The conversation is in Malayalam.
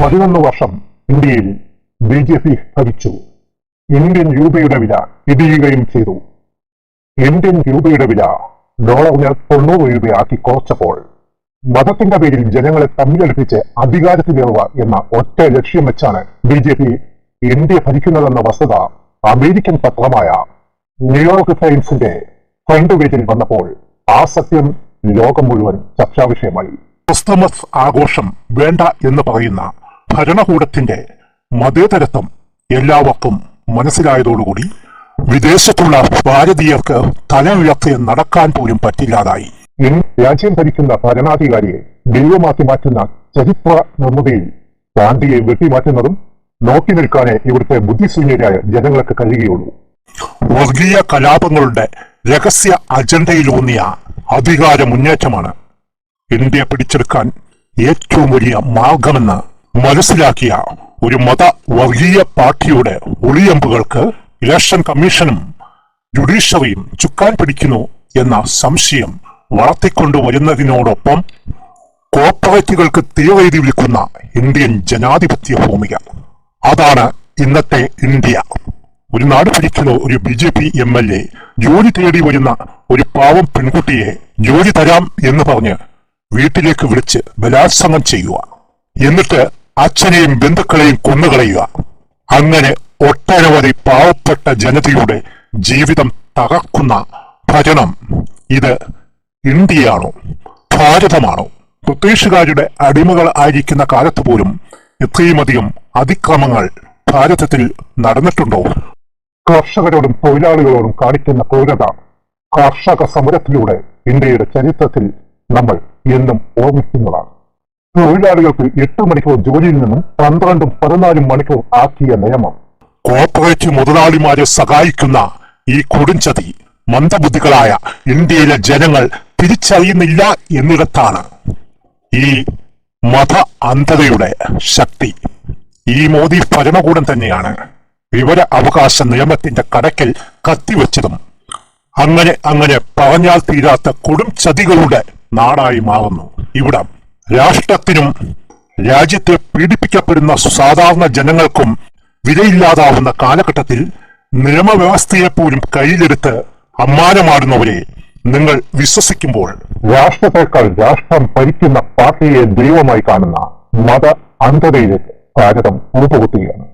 പതിനൊന്ന് വർഷം ഇന്ത്യയിൽ ബി ജെ പി ഭരിച്ചു. ഇന്ത്യൻ രൂപയുടെ വില ഇടിയുകയും ചെയ്തു. ഇന്ത്യൻ രൂപയുടെ വില ഡോളറിന് തൊണ്ണൂറ് രൂപയാക്കി കുറച്ചപ്പോൾ മതത്തിന്റെ പേരിൽ ജനങ്ങളെ തമ്മിലടുപ്പിച്ച് അധികാരത്തിലേറുക എന്ന ഒറ്റ ലക്ഷ്യം വെച്ചാണ് ബി ജെ പി ഇന്ത്യ ഭരിക്കുന്നതെന്ന വസ്തുത അമേരിക്കൻ പത്രമായ ന്യൂയോർക്ക് ടൈംസിന്റെ ഫ്രണ്ട് പേജിൽ വന്നപ്പോൾ ആ സത്യം ലോകം മുഴുവൻ ചർച്ചാ വിഷയമായി ക്രിസ്തുമസ് ആഘോഷം വേണ്ട എന്ന് പറയുന്ന ഭരണകൂടത്തിന്റെ മതേതരത്വം എല്ലാവർക്കും മനസ്സിലായതോടുകൂടി വിദേശത്തുള്ള ഭാരതീയർക്ക് തല ഉയർത്തി നടക്കാൻ പോലും പറ്റില്ലാതായി. ഇൻ രാജ്യം ഭരിക്കുന്ന ഭരണാധികാരിയെ ദൈവമാക്കി മാറ്റുന്ന ചരിത്ര നിർമ്മിതിയിൽ ഗാന്ധിയെ വെട്ടിമാറ്റുന്നതും നോക്കി നിൽക്കാനേ ഇവിടുത്തെ ബുദ്ധിശൂന്യരായ ജനങ്ങൾക്ക് കഴിയുകയുള്ളൂ. വർഗീയ കലാപങ്ങളുടെ രഹസ്യ അജണ്ടയിലൂന്നിയ അധികാര മുന്നേറ്റമാണ് ഇന്ത്യ പിടിച്ചെടുക്കാൻ ഏറ്റവും വലിയ മാർഗമെന്ന് മനസ്സിലാക്കിയ ഒരു മത വർഗീയ പാർട്ടിയുടെ ഒളിയമ്പുകൾക്ക് ഇലക്ഷൻ കമ്മീഷനും ജുഡീഷ്യറിയും ചുക്കാൻ പിടിക്കുന്നു എന്ന സംശയം വളർത്തിക്കൊണ്ടുവരുന്നതിനോടൊപ്പം കോർപ്പറേറ്റുകൾക്ക് തീവൈതി വിൽക്കുന്ന ഇന്ത്യൻ ജനാധിപത്യ ഭൂമിക. അതാണ് ഇന്നത്തെ ഇന്ത്യ. ഒരു നാട് ഭരിക്കുന്ന ഒരു B J P M L A ജോലി തേടി വരുന്ന ഒരു പാവം പെൺകുട്ടിയെ ജോലി തരാം എന്ന് പറഞ്ഞ് വീട്ടിലേക്ക് വിളിച്ച് ബലാത്സംഗം ചെയ്യുക. എന്നിട്ട് അച്ഛനെയും ബന്ധുക്കളെയും കൊന്നുകളയുക അങ്ങനെ ഒട്ടനവധി പാവപ്പെട്ട ജനതയുടെ ജീവിതം തകർക്കുന്ന ഭരണം ഇത് ഇന്ത്യയാണോ? ഭാരതമാണോ? ബ്രിട്ടീഷുകാരുടെ അടിമകൾ ആയിരിക്കുന്ന കാലത്ത് പോലും ഇത്രയുമധികം അതിക്രമങ്ങൾ ഭാരതത്തിൽ നടന്നിട്ടുണ്ടോ? കർഷകരോടും തൊഴിലാളികളോടും കാണിക്കുന്ന ക്രൂരത കർഷക സമരത്തിലൂടെ ഇന്ത്യയുടെ ചരിത്രത്തിൽ നമ്മൾ എന്നും ഓർമ്മിക്കുന്നതാണ്. തൊഴിലാളികൾക്ക് എട്ട് മണിക്കൂർ ജോലിയിൽ നിന്നും പന്ത്രണ്ടും പതിനാലും മണിക്കൂർ ആക്കിയ നിയമം. കോർപ്പറേറ്റ് മുതലാളിമാരെ സഹായിക്കുന്ന ഈ കൊടുംചതി മന്ദബുദ്ധികളായ ഇന്ത്യയിലെ ജനങ്ങൾ തിരിച്ചറിയുന്നില്ല എന്നിടത്താണ് ഈ മത അന്ധതയുടെ ശക്തി. ഈ മോദി ഭരണകൂടം തന്നെയാണ് വിവര അവകാശ നിയമത്തിന്റെ കടക്കിൽ കത്തിവെച്ചതും അങ്ങനെ അങ്ങനെ പറഞ്ഞാൽ തീരാത്ത കൊടും ചതികളുടെ നാടായി മാറുന്നു. ഇവിടം രാഷ്ട്രത്തിനും രാജ്യത്തെ പീഡിപ്പിക്കപ്പെടുന്ന സാധാരണ ജനങ്ങൾക്കും വിലയില്ലാതാവുന്ന കാലഘട്ടത്തിൽ നിയമവ്യവസ്ഥയെപ്പോലും കയ്യിലെടുത്ത് അമ്മാനമാടുന്നവരെ നിങ്ങൾ വിശ്വസിക്കുമ്പോൾ രാഷ്ട്രത്തെക്കാൾ രാഷ്ട്രം ഭരിക്കുന്ന പാർട്ടിയെ ദൈവമായി കാണുന്ന മത അന്ധതയിലേക്ക് ഭാരതം ഉൾപ്പുകുത്തുകയാണ്